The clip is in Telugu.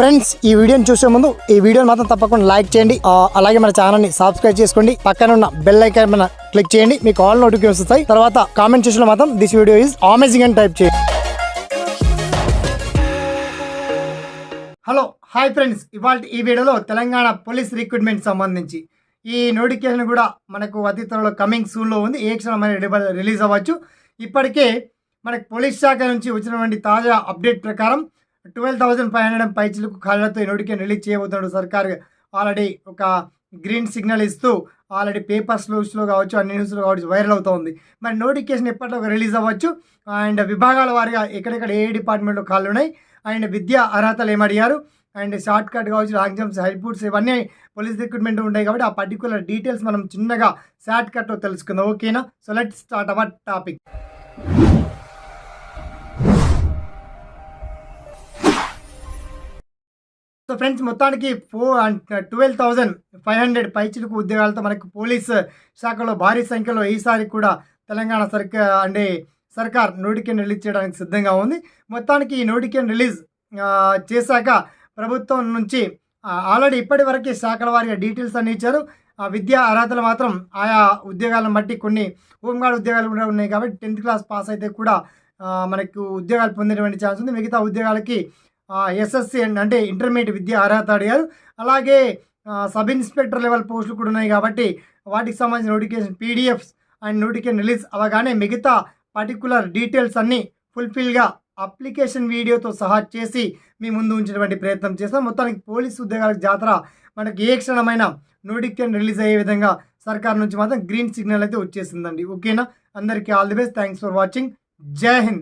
ఫ్రెండ్స్ ఈ వీడియోని చూసే ముందు ఈ వీడియోని మాత్రం తప్పకుండా లైక్ చేయండి. అలాగే మన ఛానల్ని సబ్స్క్రైబ్ చేసుకోండి. పక్కన ఉన్న బెల్ ఐకాన్ మన క్లిక్ చేయండి. మీకు ఆల్ నోటిఫికేషన్ వస్తాయి. తర్వాత కామెంట్ చేసిన మాత్రం దిస్ వీడియో ఈజ్ అమేజింగ్ అని టైప్ చేయండి. Hello hi friends. ఇవాళ ఈ వీడియోలో తెలంగాణ పోలీస్ రిక్రూట్మెంట్ సంబంధించి ఈ నోటిఫికేషన్ కూడా మనకు అతి త్వరలో కమింగ్ సూన్లో ఉంది. ఏ క్షణం అనేది రిలీజ్ అవ్వచ్చు. ఇప్పటికే మనకు పోలీస్ శాఖ నుంచి వచ్చినటువంటి తాజా అప్డేట్ ప్రకారం ట్వెల్వ్ థౌసండ్ ఫైవ్ హండ్రెడ్ పైచులకు కళ్ళతో ఈ రిలీజ్ చేయబోతున్నాడు సర్కార్. ఆల్రెడీ ఒక గ్రీన్ సిగ్నల్ ఇస్తూ ఆల్రెడీ పేపర్స్ న్యూస్లో కావచ్చు అన్ని న్యూస్లో కావచ్చు వైరల్ అవుతుంది. మరి నోటిఫికేషన్ ఎప్పటిలో రిలీజ్ అవ్వచ్చు? అండ్ విభాగాల వారిగా ఎక్కడెక్కడ ఏ డిపార్ట్మెంట్లో కాళ్ళు ఉన్నాయి అండ్ విద్యా అర్హతలు ఏమడిగారు? అండ్ షార్ట్ కట్ కావచ్చు లాంగ్ జంప్స్ హై పుట్స్ ఇవన్నీ పోలీస్ రిక్రూట్మెంట్ ఉంటాయి కాబట్టి ఆ పర్టికులర్ డీటెయిల్స్ మనం చిన్నగా షార్ట్ కట్లో తెలుసుకుందాం. ఓకేనా? So let start our topic. So friends మొత్తానికి four twelve thousand five hundred పైచిలకు ఉద్యోగాలతో మనకు పోలీస్ శాఖలో భారీ సంఖ్యలో ఈసారి కూడా తెలంగాణ సర్కార్ అంటే సర్కార్ నోటిఫికేషన్ రిలీజ్ చేయడానికి సిద్ధంగా ఉంది. మొత్తానికి ఈ నోటిఫికేషన్ రిలీజ్ చేశాక ప్రభుత్వం నుంచి ఆల్రెడీ ఇప్పటి వరకు శాఖల వారిగా డీటెయిల్స్ అన్ని ఇచ్చారు. ఆ విద్యా అర్హతలు మాత్రం ఆయా ఉద్యోగాలను బట్టి కొన్ని హోంగార్డ్ ఉద్యోగాలు కూడా ఉన్నాయి కాబట్టి టెన్త్ క్లాస్ పాస్ అయితే కూడా మనకు ఉద్యోగాలు పొందేటువంటి ఛాన్స్ ఉంది. మిగతా ఉద్యోగాలకి ఎస్ఎస్సి అంటే ఇంటర్మీడియట్ విద్య అర్హత అడిగారు. అలాగే సబ్ ఇన్స్పెక్టర్ లెవెల్ పోస్టులు కూడా ఉన్నాయి కాబట్టి వాటికి సంబంధించిన notification PDFs and notification release అవగానే మిగతా పర్టికులర్ డీటెయిల్స్ అన్నీ ఫుల్ఫిల్గా అప్లికేషన్ వీడియోతో సహా చేసి మీ ముందు ఉంచినటువంటి ప్రయత్నం చేస్తాం. మొత్తానికి పోలీస్ ఉద్యోగాలకు జాతర మనకి ఏ క్షణమైన నోటిఫికేషన్ రిలీజ్ అయ్యే విధంగా సర్కార్ నుంచి మాత్రం గ్రీన్ సిగ్నల్ అయితే వచ్చేసిందండి. ఓకేనా అందరికీ all the best thanks for watching Jai Hind